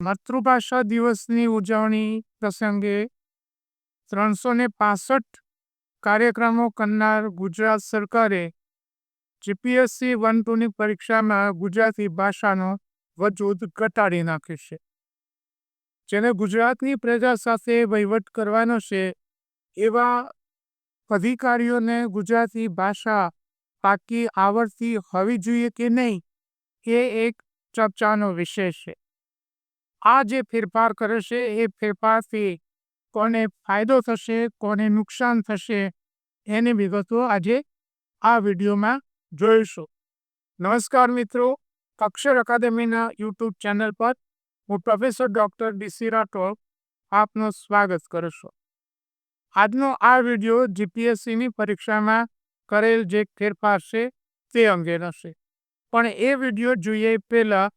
માતૃભાષા દિવસની ઉજવણી પ્રસંગે ત્રણસો ને પાસઠ કાર્યક્રમો કરનાર ગુજરાત સરકારે જીપીએસસી વન ટુની પરીક્ષામાં ગુજરાતી ભાષાનો વજૂદ ઘટાડી નાખ્યો છે. જેને ગુજરાતની પ્રજા સાથે વહીવટ કરવાનો છે એવા અધિકારીઓને ગુજરાતી ભાષા પાકી આવડતી હોવી જોઈએ કે નહીં એ એક ચર્ચાનો વિષય છે. આ જે ફેરફાર કરે છે, એ ફેરફારથી કોને ફાયદો થશે, કોને નુકસાન થશે, એની વિગતો આજે આ વિડીયોમાં જોઈશું. નમસ્કાર મિત્રો. અક્ષર અકાદમીના યુટ્યુબ ચેનલ પર હું પ્રોફેસર ડૉક્ટર ડીસી રાઠોડ આપનું સ્વાગત કરું છું. આજનો આ વીડિયો જીપીએસસીની પરીક્ષામાં કરેલ જે ફેરફાર છે, તે અંગેનો છે. પણ એ વીડિયો જોઈએ પહેલાં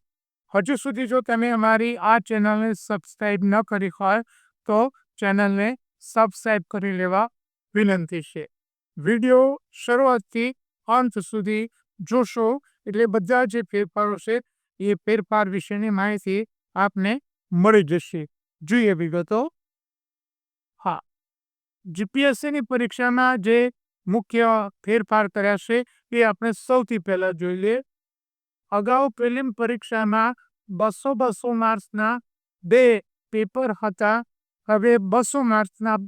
હજુ સુધી જો તમે અમારી આ ચેનલને સબસ્ક્રાઈબ ન કરી હોય, તો ચેનલને સબસ્ક્રાઈબ કરી લેવા વિનંતી છે. વીડિયો શરૂઆતથી અંત સુધી જોશો એટલે બધા જે ફેરફારો છે, એ ફેરફાર વિશેની માહિતી આપને મળી જશે. જોઈએ વિગતો. હા, જીપીએસસીની પરીક્ષામાં જે મુખ્ય ફેરફાર કર્યા છે, એ આપણે સૌથી પહેલાં જોઈ લઈએ. અગાઉ પ્રિલિમ પરીક્ષામાં બસો બસો માર્ક્સના બે પેપર હતા. હવે બસો માર્ક્સના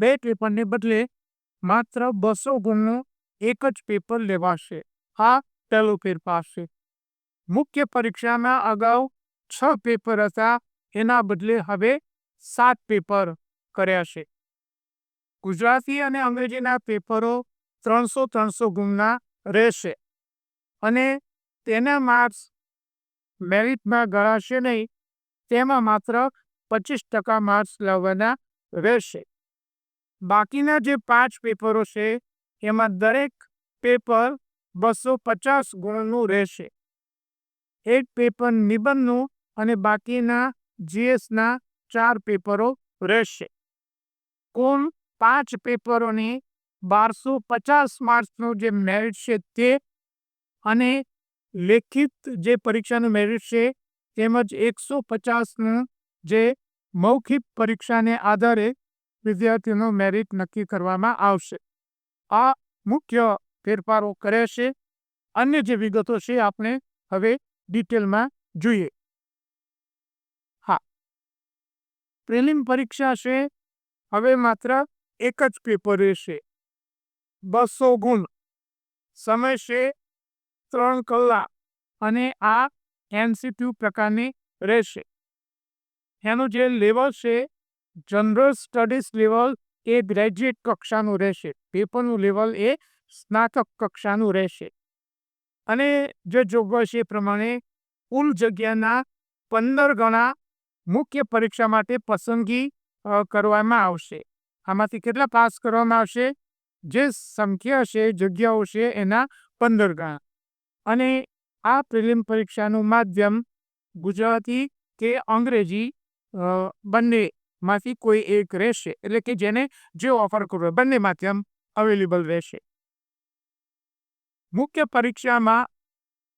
બે પેપરને બદલે માત્ર બસો ગુણનું એક જ પેપર લેવાશે. આ પહેલો ફેરફાર છે. મુખ્ય પરીક્ષામાં અગાઉ છ પેપર હતા. એના બદલે હવે સાત પેપર કર્યા છે. ગુજરાતી અને અંગ્રેજીના પેપરો ત્રણસો ત્રણસો ગુણના રહેશે. અને તેના માર્ક્સ મેરિટમાં ગણાશે નહીં. તેમાં માત્ર પચીસ ટકા માર્ક્સ લાવવાના રહેશે. બાકીના જે પાંચ પેપરો છે, એમાં દરેક પેપર બસો પચાસ ગુણનું રહેશે. એક પેપર નિબંધનું અને બાકીના જીએસના ચાર પેપરો રહેશે. કુલ પાંચ પેપરોની બારસો પચાસ માર્ક્સનું જે મેરિટ છે તે અને લેખિત જે પરીક્ષાનું મેરિટ છે, તેમજ એકસો પચાસનું જે મૌખિક પરીક્ષાને આધારે વિદ્યાર્થીઓનું મેરિટ નક્કી કરવામાં આવશે. આ મુખ્ય ફેરફારો કરે છે. અન્ય જે વિગતો છે, આપણે હવે ડિટેલમાં જોઈએ. હા. પ્રિલિમ પરીક્ષા છે, હવે માત્ર એક જ પેપર રહેશે. બસો ગુણ. સમય છે ત્રણ કલાક અને આ એમસીક્યુ પ્રકારની રહેશે. એનું જે લેવલ છે, જનરલ સ્ટડીઝ લેવલ એ ગ્રેજ્યુએટ કક્ષાનું રહેશે. પેપરનું લેવલ એ સ્નાતક કક્ષાનું રહેશે. અને જે જોગવાઈ છે એ પ્રમાણે કુલ જગ્યાના પંદર ગણા મુખ્ય પરીક્ષા માટે પસંદગી કરવામાં આવશે. આમાંથી કેટલા પાસ કરવામાં આવશે? જે સંખ્યા છે, જગ્યાઓ છે, એના પંદર ગણા. અને આ પ્રિલિમ પરીક્ષાનું માધ્યમ ગુજરાતી કે અંગ્રેજી બંનેમાંથી કોઈ એક રહેશે. એટલે કે જેને જે ઓફર કરવો બંને માધ્યમ અવેલેબલ રહેશે. મુખ્ય પરીક્ષામાં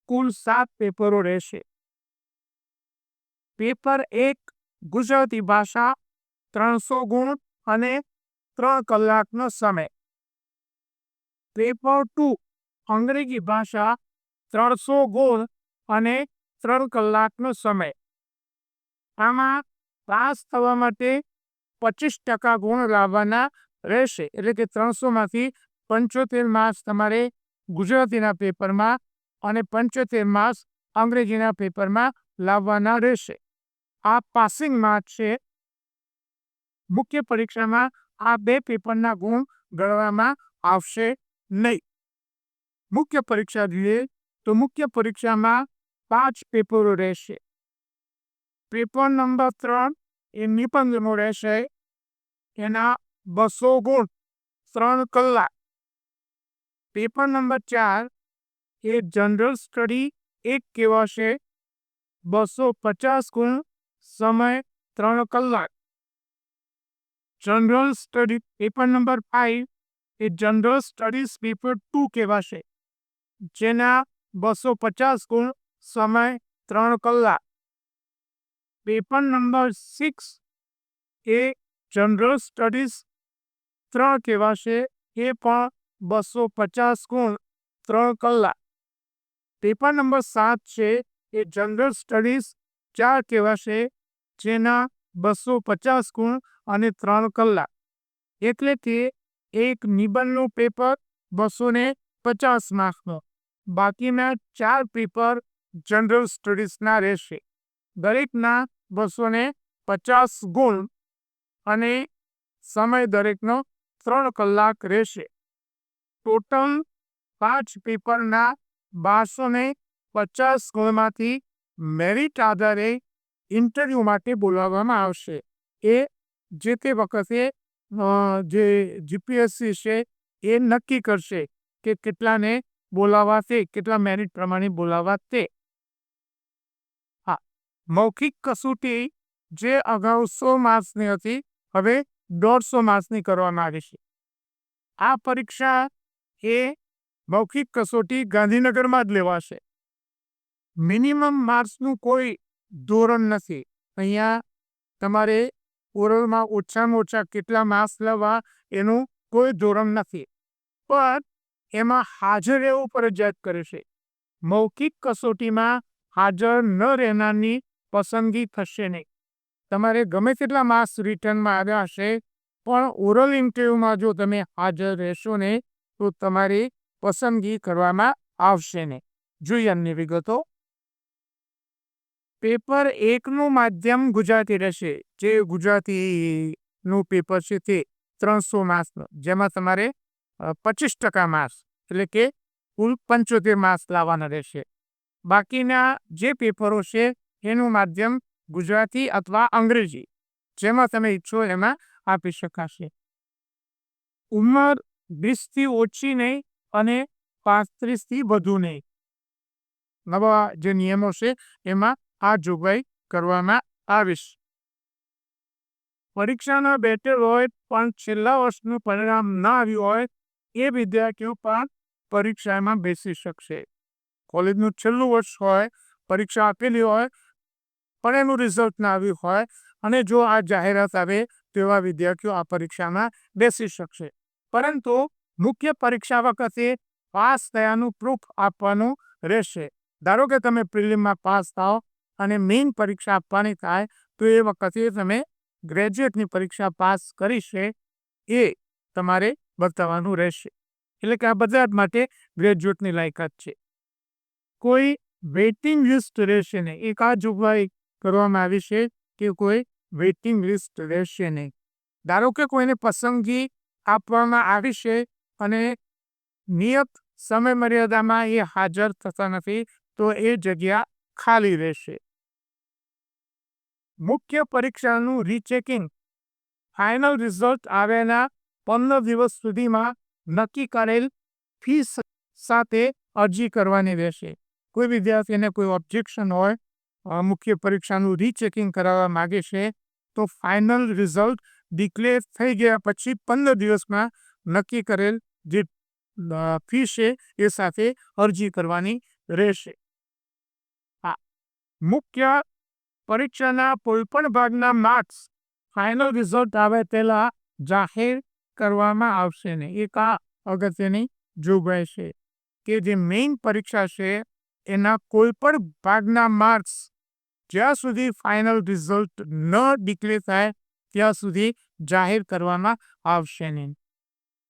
કુલ સાત પેપરો રહેશે. પેપર એક ગુજરાતી ભાષા, ત્રણસો ગુણ અને ત્રણ કલાકનો સમય. પેપર ટુ અંગ્રેજી ભાષા ત્રણસો ગુણ અને ત્રણ કલાકનો સમય. આમાં પાસ થવા માટે પચીસ ટકા ગુણ લાવવાના રહેશે. એટલે કે ત્રણસોમાંથી પંચોતેર માર્ક્સ તમારે ગુજરાતીના પેપરમાં અને પંચોતેર માર્ક્સ અંગ્રેજીના પેપરમાં લાવવાના રહેશે. આ પાસિંગ માર્ક છે. મુખ્ય પરીક્ષામાં આ બે પેપરના ગુણ ગણવામાં આવશે નહીં. મુખ્ય પરીક્ષા જોઈએ તો મુખ્ય પરીક્ષામાં પાંચ પેપરો રહેશે. પેપર નંબર ત્રણ એ નિબંધનો રહેશે. એના બસો ગુણ ત્રણ કલાક. પેપર નંબર ચાર એ જનરલ સ્ટડી એક કહેવાશે. બસો પચાસ ગુણ સમય ત્રણ કલાક. General study paper number five એ જનરલ સ્ટડીઝ પેપર ટુ કહેવાશે. જેના બસો પચાસ ગુણ સમય ત્રણ કલાક. પેપર નંબર સિક્સ એ જનરલ સ્ટડીઝ ત્રણ કહેવાશે, એ પણ બસો પચાસ ગુણ ત્રણ કલાક. પેપર નંબર સાત છે, એ જનરલ સ્ટડીઝ ચાર કહેવાશે, જેના બસો પચાસ ગુણ અને ત્રણ કલાક. એટલે કે એક નિબંધનું પેપર બસો ને પચાસ માર્ક્સનો બાકીના ચાર પેપર જનરલ સ્ટડીઝના રહેશે. દરેકના બસો ને પચાસ ગુણ અને સમય દરેકનો ત્રણ કલાક રહેશે. ટોટલ પાંચ પેપરના બારસો ને પચાસ ગુણમાંથી મેરિટ આધારે ઇન્ટરવ્યૂ માટે બોલાવવામાં આવશે. એ જે તે વખતે જે જીપીએસસી છે એ નક્કી કરશે કે કેટલાને બોલાવવા તે કેટલા મેરિટ પ્રમાણે બોલાવવા તે હા, મૌખિક કસોટી જે અગાઉ સો માર્ક્સની હતી, હવે દોઢસો માર્ક્સની કરવામાં આવી છે. આ પરીક્ષા એ મૌખિક કસોટી ગાંધીનગરમાં જ લેવાશે. મિનિમમ માર્ક્સનું કોઈ ધોરણ નથી. અહીંયા તમારે ઓરલમાં ઓછામાં ઓછા કેટલા માર્ક્સ લેવા એનું કોઈ ધોરણ નથી. પણ એમાં હાજર રહેવું ફરજિયાત કરે છે. મૌખિક કસોટીમાં હાજર ન રહેનારની પસંદગી થશે નહીં. તમારે ગમે તેટલા માર્ક્સ રિટર્નમાં આવ્યા હશે, પણ ઓરલ ઇન્ટરવ્યુમાં જો તમે હાજર રહેશો ને, તો તમારી પસંદગી કરવામાં આવશે ને જોઈએ અન્ય વિગતો. પેપર એકનું માધ્યમ ગુજરાતી રહેશે. જે ગુજરાતીનું પેપર છે તે ત્રણસો માર્ક્સનું. જેમાં તમારે પચીસ ટકા માર્ક્સ એટલે કે કુલ પંચોતેર માર્ક્સ લાવવાના રહેશે. બાકીના જે પેપરો છે, એનું માધ્યમ ગુજરાતી અથવા અંગ્રેજી, જેમાં તમે ઈચ્છો એમાં આપી શકાશે. ઉંમર વીસથી ઓછી નહીં અને પાંત્રીસથી વધુ નહીં. નવા જે નિયમો છે, એમાં આ જોગવાઈ કરવામાં આવીશ. પરીક્ષાના બેટર હોય પણ છેલ્લા વર્ષનું પરિણામ ના આવ્યું હોય એ વિદ્યાર્થીઓ પણ પરીક્ષામાં બેસી શકશે. કોલેજનું છેલ્લું વર્ષ હોય, પરીક્ષા આપેલી હોય, પણ એનું રિઝલ્ટ ના આવ્યું હોય, અને જો આ જાહેરાત આવે તો એવા વિદ્યાર્થીઓ આ પરીક્ષામાં બેસી શકશે. પરંતુ મુખ્ય પરીક્ષા વખતે પાસ થયાનું પ્રૂફ આપવાનું રહેશે. ધારો કે તમે પ્રિલિમમાં પાસ થાઓ અને મેઇન પરીક્ષા આપવાની થાય, તો એ વખતે તમે ગ્રેજ્યુએટની પરીક્ષા પાસ કરી છે. એ તમારે બતાવવાનું રહેશે. એટલે કે આ બધા માટે ગ્રેજ્યુએટની લાયકાત છે. કોઈ વેઇટિંગ લિસ્ટ રહેશે નહીં. એક આ જોગવાઈ કરવામાં આવી છે કે કોઈ વેઇટિંગ લિસ્ટ રહેશે નહીં. ધારો કે કોઈને પસંદગી આપવામાં આવી છે અને નિયત સમય મર્યાદામાં એ હાજર થતા નથી, તો એ જગ્યા ખાલી રહેશે. મુખ્ય પરીક્ષાનું રીચેકિંગ. ફાઇનલ રિઝલ્ટ આવ્યાના પંદર દિવસ સુધીમાં નક્કી કરેલ ફીસ સાથે અરજી કરવાની રહેશે. કોઈ વિદ્યાર્થીને કોઈ ઓબ્જેક્શન હોય મુખ્ય પરીક્ષાનું રીચેકિંગ કરાવવા માગે છે, તો ફાઇનલ રિઝલ્ટ ડિક્લેર થઈ ગયા પછી પંદર દિવસમાં નક્કી કરેલ જે ફી છે, એ સાથે અરજી કરવાની રહેશે. હા મુખ્ય પરીક્ષાના કોઈપણ ભાગના માર્ક્સ ફાઇનલ રિઝલ્ટ આવે પહેલાં જાહેર કરવામાં આવશે ને એક આ અગત્યની જોગવાઈ છે કે જે મેઇન પરીક્ષા છે એના કોઈ પણ ભાગના માર્ક્સ જ્યાં સુધી ફાઇનલ રિઝલ્ટ ન ડિક્લેર થાય, ત્યાં સુધી જાહેર કરવામાં આવશે નહીં.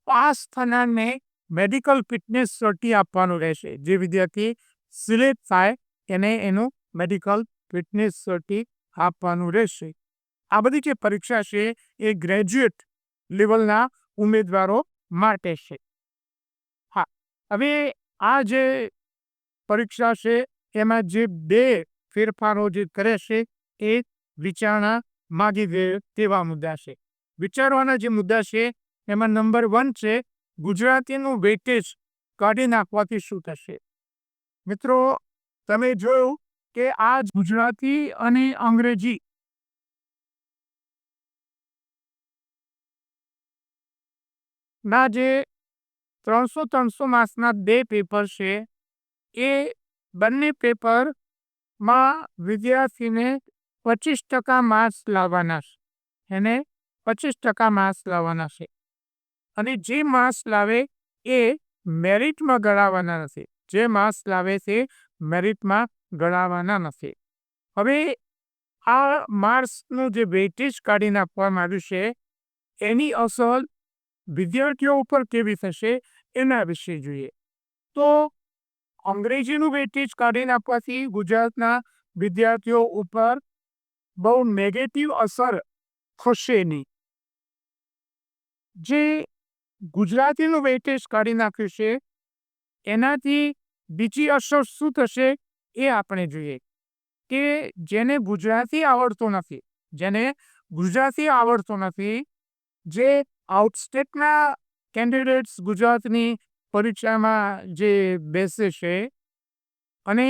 પાસ થનારને મેડિકલ ફિટનેસ સર્ટી આપવાનું રહેશે. જે વિદ્યાર્થી સિલેક્ટ થાય, એને એનું મેડિકલ ફિટનેસ સર્ટી આપવાનું રહેશે. આ બધી જે પરીક્ષા છે એ ગ્રેજ્યુએટ લેવલના ઉમેદવારો માટે છે. હા, હવે આ જે પરીક્ષા છે, એમાં જે બે ફેરફારો જે કરે છે, એ વિચારણા માગી તેવા મુદ્દા છે. વિચારવાના જે મુદ્દા છે, એમાં નંબર વન છે, ગુજરાતીનું વેટેજ કાઢી નાખવાથી શું થશે? મિત્રો, તમે જોયું કે આ ગુજરાતી અને અંગ્રેજી ના, જે ત્રણસો ત્રણસો માર્ક્સના બે પેપર છે, એ બંને પેપરમાં વિદ્યાર્થીને પચીસ ટકા માર્ક્સ લાવવાના છે, એને પચીસ ટકા માર્ક્સ લાવવાના છે. અને જે માર્ક્સ લાવે એ મેરિટમાં ગણાવવાના નથી, જે માર્ક્સ લાવે છે મેરિટમાં ગણાવવાના નથી. હવે આ માર્ક્સનું જે વેઇટેજ કાઢી નાખવામાં આવ્યું છે, એની અસર વિદ્યાર્થીઓ ઉપર કેવી થશે એના વિશે જોઈએ. તો અંગ્રેજીનું વેટેજ કાઢી નાખવાથી ગુજરાતના વિદ્યાર્થીઓ ઉપર બહુ નેગેટિવ અસર થશે નહીં. જે ગુજરાતીનું વેટેજ કાઢી નાખ્યું છે, એનાથી બીજી અસર શું થશે એ આપણે જોઈએ. કે જેને ગુજરાતી આવડતું નથી, જેને ગુજરાતી આવડતું નથી, જે આઉટસ્ટેટના કેન્ડિડેટ્સ ગુજરાતની પરીક્ષામાં જે બેસે છે અને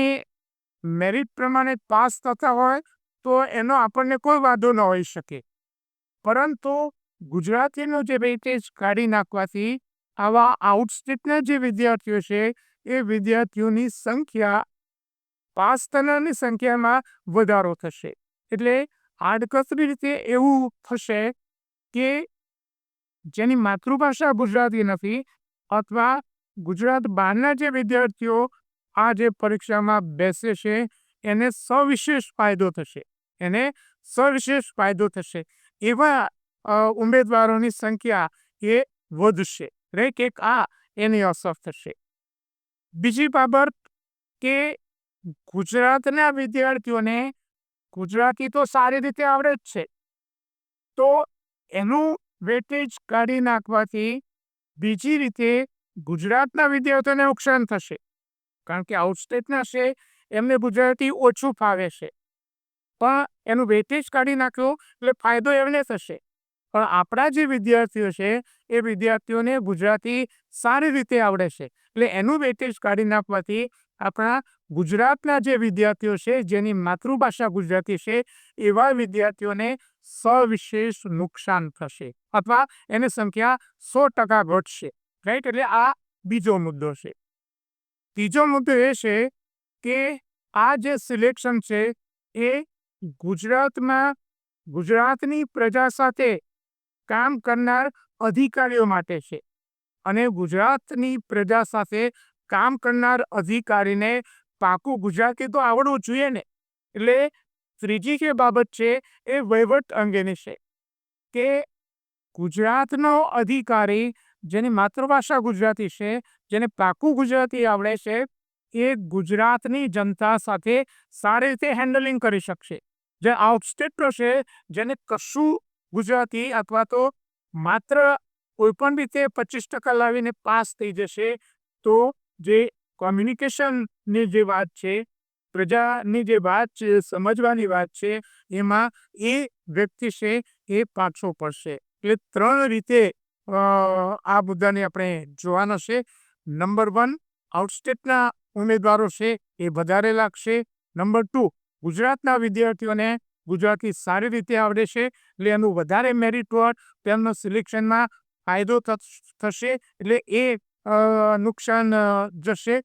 મેરિટ પ્રમાણે પાસ થતા હોય તો એનો આપણને કોઈ વાંધો ન હોઈ શકે. પરંતુ ગુજરાતીનો જે વેઇટેજ કાઢી નાખવાથી આવા આઉટસ્ટેટના જે વિદ્યાર્થીઓ છે એ વિદ્યાર્થીઓની સંખ્યા પાસ થનારની સંખ્યામાં વધારો થશે. એટલે આડકતરી રીતે એવું થશે કે જેની માતૃભાષા ગુજરાતી નથી અથવા ગુજરાત બહારના જે વિદ્યાર્થીઓ આ જે પરીક્ષામાં બેસે છે, એને સવિશેષ ફાયદો થશે. એને સવિશેષ ફાયદો થશે. એવા ઉમેદવારોની સંખ્યા એ વધશે. રાઈટ? કે આ એની અસર થશે. બીજી બાબત કે ગુજરાતના વિદ્યાર્થીઓને ગુજરાતી તો સારી રીતે આવડે જ છે. તો એનું વેટેજ કાઢી નાખવાથી બીજી રીતે ગુજરાતના વિદ્યાર્થીઓને નુકસાન થશે. કારણ કે આઉટસ્ટેટના છે, એમને ગુજરાતી ઓછું ફાવે છે. પણ એનું વેટેજ કાઢી નાખ્યું એટલે ફાયદો એમને થશે. પણ આપણા જે વિદ્યાર્થીઓ છે, એ વિદ્યાર્થીઓને ગુજરાતી સારી રીતે આવડે છે. એટલે એનું વેટેજ કાઢી નાખવાથી આપણા ગુજરાતના જે વિદ્યાર્થીઓ છે, જેની માતૃભાષા ગુજરાતી છે, એવા વિદ્યાર્થીઓને સવિશેષ નુકસાન થશે અથવા એની સંખ્યા સો ટકા ઘટશે રાઈટ એટલે આ બીજો મુદ્દો છે. ત્રીજો મુદ્દો એ છે કે આ જે સિલેક્શન છે, એ ગુજરાતમાં, ગુજરાતની પ્રજા સાથે કામ કરનાર અધિકારીઓ માટે છે અને ગુજરાતની પ્રજા સાથે કામ કરનાર અધિકારીને પાકું ગુજરાતી તો આવડવું જોઈએ ને. એટલે ત્રીજી જે બાબત છે એ વહીવટ અંગેની છે કે ગુજરાતનો અધિકારી જેની માતૃભાષા ગુજરાતી છે, જેને પાકું ગુજરાતી આવડે છે, એ ગુજરાતની જનતા સાથે સારી રીતે હેન્ડલિંગ કરી શકશે. જે આઉટસ્ટેટનો છે, જેને કશું ગુજરાતી અથવા તો માત્ર કોઈ પણ રીતે પચીસ ટકા લાવીને પાસ થઈ જશે, તો જે કોમ્યુનિકેશનની જે વાત છે, પ્રજાની જે વાત છે, સમજવાની વાત છે, એમાં એ વ્યક્તિ છે એ પાછો પડશે. એટલે ત્રણ રીતે આ મુદ્દાને આપણે જોવાનો છે. નંબર વન, આઉટસ્ટેટના ઉમેદવારો છે એ વધારે લાગશે. નંબર ટુ, ગુજરાતના વિદ્યાર્થીઓને ગુજરાતી સારી રીતે આવડે છે, એટલે એનું વધારે મેરિટ વર્ડ તેમનો સિલેક્શનમાં ફાયદો થશે, એટલે એ નુકસાન જશે.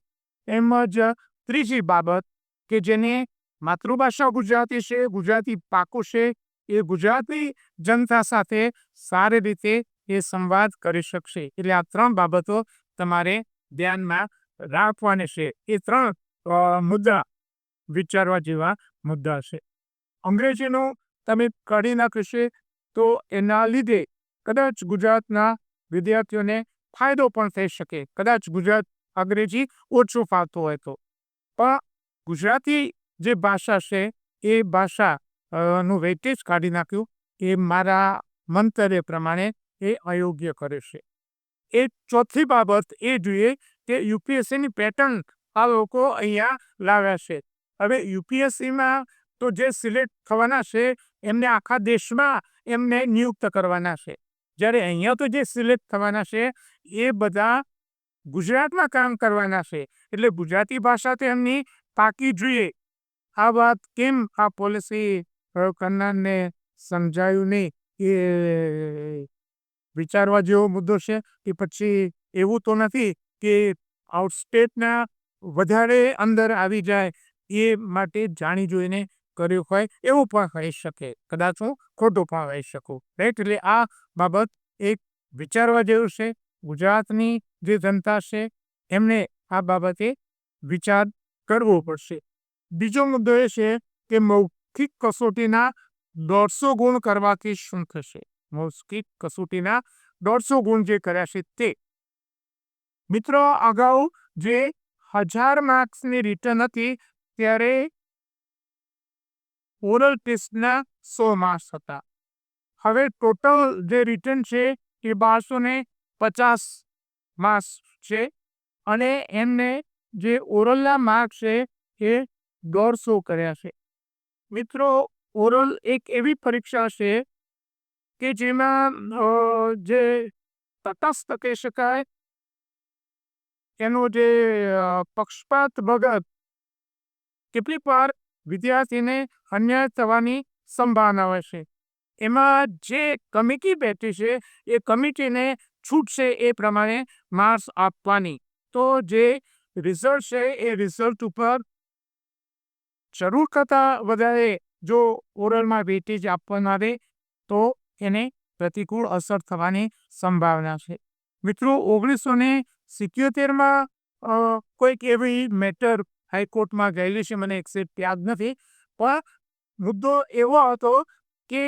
એમ જ ત્રીજી બાબત કે જેને માતૃભાષા ગુજરાતી છે, ગુજરાતી પાકું છે, એ ગુજરાતી જનતા સાથે સારી રીતે એ સંવાદ કરી શકશે. એટલે આ ત્રણ બાબતો તમારે ધ્યાનમાં રાખવાની છે. એ ત્રણ મુદ્દા વિચારવા જેવા મુદ્દા છે. અંગ્રેજીનું તમે કાઢી નાખશે તો એના લીધે કદાચ ગુજરાતના વિદ્યાર્થીઓને ફાયદો પણ થઈ શકે. કદાચ ગુજરાત અંગ્રેજી ઓછું ફાવતું હોય તો. પણ ગુજરાતી જે ભાષા છે, એ ભાષા નું વેટેજ કાઢી નાખ્યું, એ મારા મંતવ્ય પ્રમાણે એ અયોગ્ય કરે છે. એ ચોથી બાબત એ જોઈએ કે યુપીએસસીની પેટર્ન આ લોકો અહીંયા લાવ્યા છે. હવે યુપીએસસીમાં તો જે સિલેક્ટ થવાના છે, એમને આખા દેશમાં એમને નિયુક્ત કરવાના છે. જ્યારે અહીંયા તો જે સિલેક્ટ થવાના છે, એ બધા ગુજરાતમાં કામ કરવાના છે. એટલે ગુજરાતી ભાષા તો એમની પાકી જોઈએ. આ વાત કેમ આ પોલિસી કરનારને સમજાયું નહીં? એ વિચારવા જેવો મુદ્દો છે કે પછી એવું તો નથી કે આઉટસ્ટેટના વધારે અંદર આવી જાય એ માટે જાણી જોઈને કર્યું હોય એવું પણ હોઈ શકે. કદાચ હું ખોટું પણ હોઈ શકું. રાઈટ? એટલે આ બાબત એક વિચારવા જેવું છે. ગુજરાતની જે જનતા છે, એમને આ બાબતે વિચાર કરવો પડશે. બીજો મુદ્દો એ છે કે મૌખિક કસોટીના દોઢસો ગુણ કરવાથી શું થશે? મૌખિક કસોટીના દોઢસો ગુણ જે કર્યા છે તે. મિત્રો, અગાઉ જે હજાર માર્ક્સની રિટર્ન હતી, ત્યારે ઓરલ ટેસ્ટના સો માર્ક્સ હતા. હવે ટોટલ જે રિટર્ન છે એ બારસો ને પચાસ માર્ક્સ છે અને એમને જે ઓરલના માર્ક્સ છે એ દોઢસો કર્યા છે. મિત્રો, ઓરલ એક એવી પરીક્ષા છે કે જેમાં જે તટસ્થ કહી શકાય, એનો જે પક્ષપાત વગર કેટલીક વાર વિદ્યાર્થીને અન્યાય થવાની સંભાવના હશે એમાં જે કમિટી બેઠી છે, એ કમિટીને છૂટશે એ પ્રમાણે માર્ક્સ આપવાની. તો જે રિઝલ્ટ છે, એ રિઝલ્ટ ઉપર જરૂર કરતાં વધારે જો ઓરલમાં વેટેજ આપવાના રહે, તો એને પ્રતિકૂળ અસર થવાની સંભાવના છે. મિત્રો, ઓગણીસો ને સિત્યોતેરમાં કોઈક એવી મેટર હાઈકોર્ટમાં ગયેલી છે, મને એક્ઝેક્ટ યાદ નથી. પણ મુદ્દો એવો હતો કે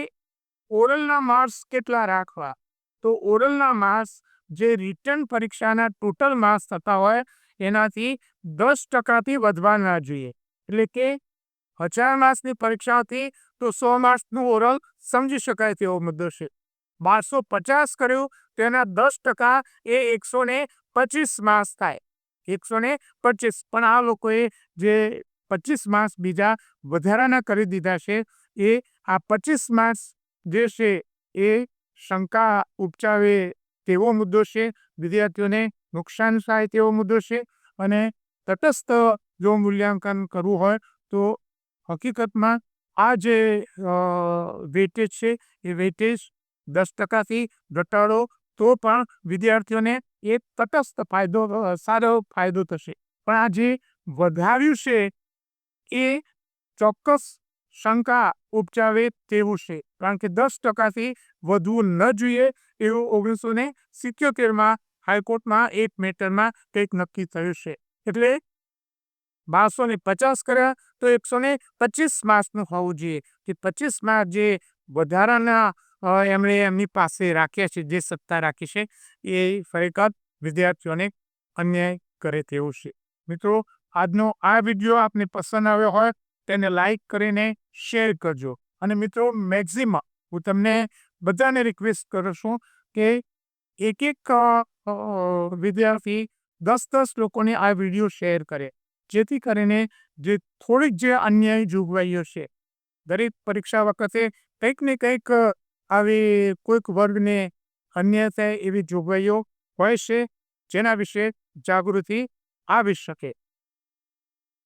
ઓરલના માર્ક્સ કેટલા રાખવા? તો ઓરલના માર્ક્સ જે રિટર્ન પરીક્ષાના ટોટલ માર્ક્સ થતા હોય, એનાથી દસ ટકાથી વધવા ના જોઈએ. એટલે કે હજાર માર્ક્સની હતી તો સો માર્ક્સનું ઓરલ સમજી શકાય તેવો મુદ્દો છે. બારસો પચાસ કર્યું, તો એના દસ ટકા એ એકસો ને પચીસ માર્ક્સ થાય. એકસો ને પચીસ. પણ આ લોકોએ જે પચીસ માસ બીજા વધારાના કરી દીધા છે, એ આ પચીસ માસ જે છે, એ શંકા ઉપજાવે તેવો મુદ્દો છે, વિદ્યાર્થીઓને નુકસાન થાય તેવો મુદ્દો છે અને તટસ્થ જો મૂલ્યાંકન કરવું હોય તો હકીકતમાં આ જે વેટેજ છે, એ વેટેજ દસ ટકાથી ઘટાડો તો પણ વિદ્યાર્થીઓને એક તટસ્થ ફાયદો સારો ફાયદો થશે. પણ આ જે વધાર્યું છે, એ ચોક્કસ શંકા ઉપજાવે તેવું છે. કારણ કે દસ ટકાથી વધવું ન જોઈએ એવું ઓગણીસો ને સિત્યોતેરમાં હાઈકોર્ટમાં એક મેટરમાં કંઈક નક્કી થયું છે. એટલે બારસો ને પચાસ કર્યા તો એકસો ને પચીસ માર્ક્સનું હોવું જોઈએ. કે પચીસ માર્ક જે વધારાના એમણે એમની પાસે રાખ્યા છે, જે સત્તા રાખી છે, એ ખરેખર વિદ્યાર્થીઓને અન્યાય કરે તેવું છે. મિત્રો, આજનો આ વીડિયો આપને પસંદ આવ્યો હોય, તેને લાઈક કરીને શેર કરજો. અને મિત્રો મેક્ઝિમમ હું તમને બધાને રિક્વેસ્ટ કરું છું કે એક એક વિદ્યાર્થી દસ દસ લોકોને આ વીડિયો શેર કરે. જેથી કરીને જે થોડીક જે અન્યાય જોગવાઈઓ છે, દરેક પરીક્ષા વખતે કંઈક ને કંઈક આવી કોઈક વર્ગને અન્યાય થાય એવી જોગવાઈઓ હોય છે, જેના વિશે જાગૃતિ આવી શકે.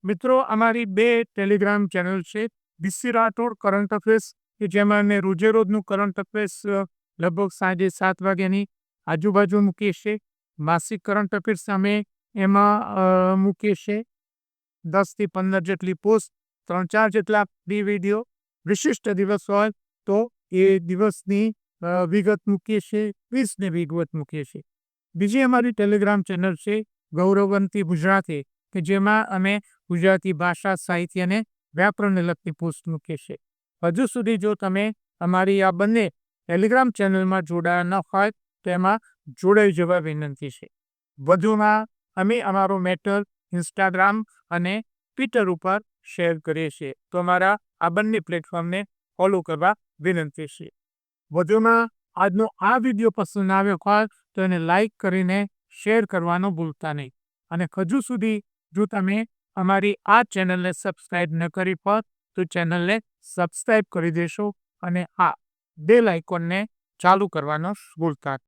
મિત્રો, અમારી બે ટેલિગ્રામ ચેનલ છે, બીસી રાઠોડ કરંટ અફેર્સ, કે જેમાં અમે રોજે રોજનું કરંટ અફેર્સ લગભગ સાંજે સાત વાગ્યાની આજુબાજુ મૂકીએ છીએ. માસિક કરંટ અફેર્સ અમે એમાં મૂકીએ છીએ. દસથી પંદર જેટલી પોસ્ટ, ત્રણ ચાર જેટલા ફ્રી વીડિયો, વિશિષ્ટ દિવસ હોય તો એ દિવસની વિગત મૂકીએ છીએ, ક્વિઝની વિગત મૂકીએ છીએ. બીજી અમારી ટેલિગ્રામ ચેનલ છે ગૌરવંતી ગુજરાતી, કે જેમાં અમે ગુજરાતી ભાષા, સાહિત્ય અને વ્યાકરણને લગતી પોસ્ટ મૂકીએ છીએ. હજુ સુધી જો તમે અમારી આ બંને ટેલિગ્રામ ચેનલમાં જોડાયા ન હોય, તો એમાં જોડાઈ જવા વિનંતી છે. વધુમાં અમે અમારો મેટર ઇન્સ્ટાગ્રામ અને ટ્વિટર ઉપર શેર કરીએ છીએ. તો અમારા આ બંને પ્લેટફોર્મને ફોલો કરવા વિનંતી છે વધુમાં આજનો આ વીડિયો પસંદ આવ્યો હોય તો એને લાઈક કરીને શેર કરવાનો ભૂલતા નહીં અને હજુ સુધી જો તમે અમારી આ ચેનલને સબસ્ક્રાઇબ ન કરી હોત તો ચેનલને સબસ્ક્રાઇબ કરી દેશો અને આ બેલ આઇકોનને ચાલુ કરવાનો ભૂલતા.